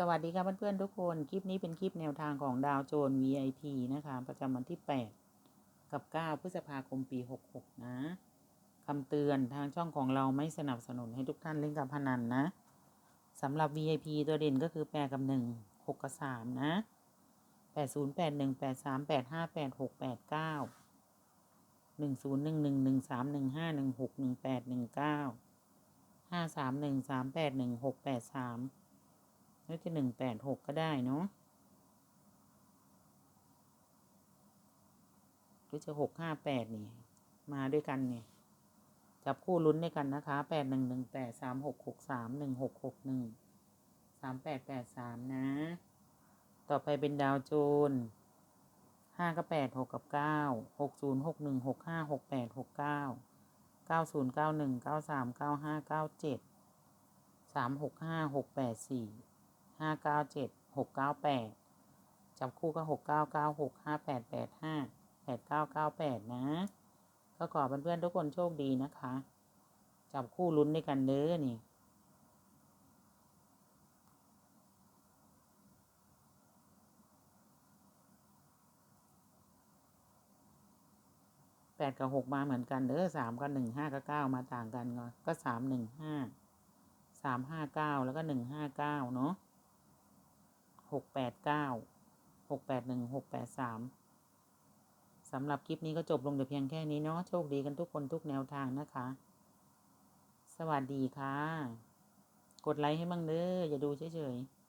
สวัสดีค่ะเพื่อนๆทุกคน คลิปนี้เป็นคลิปแนวทางของดาวโจน VIP นะคะ ประจำวันที่ 8 กับ 9 พฤษภาคมปี 66 นะคำเตือนทางช่องของเราไม่สนับสนุนให้ทุกท่านเล่นการพนันนะสำหรับ VIP ตัวเด่นก็คือ 8 กับ 1 6 กับ 3 นะ 80 81 83 85 86 89 10 11 13 15 16 18 19 531 381 683แล้วจะหนึ่งแปดหกก็ได้เนาะหรือจะหกห้าแปดนี่ มาด้วยกันเนี่ยจับคู่ลุ้นด้วยกันนะคะแปดหนึ่งหนึ่งแปดสามหกหกสามหนึ่งหกหกหนึ่งสามแปดแปดสามนะ ต่อไปเป็นดาวโจนห้ากับแปดหกกับเก้าหกศูนย์หกหนึ่งหกห้าหกแปดหกเก้าเก้าศูนย์เก้าหนึ่งเก้าสามเก้าห้าเก้าเจ็ดสามหกห้าหกแปดสี่ ห้าเก้าเจ็ดหกเก้าแปดจับคู่ก็หกเก้าเก้าหกห้าแปดแปดห้าแปดเก้าเก้าแปดนะ ก็ขอเพื่อนๆทุกคนโชคดีนะคะ จับคู่ลุ้นด้วยกันเด้อนี่แปดกับหกมาเหมือนกันเด้อสามกับหนึ่งห้ากับเก้ามาต่างกันก็ก็สามหนึ่งห้าสามห้าเก้าแล้วก็หนึ่งห้าเก้าเนาะ หกแปดเก้าหกแปดหนึ่งหกแปดสามสำหรับคลิปนี้ก็จบลงแต่เพียงแค่นี้เนาะโชคดีกันทุกคนทุกแนวทางนะคะ สวัสดีค่ะ กดไลค์ให้บ้างเด้ออย่าดูเฉยๆ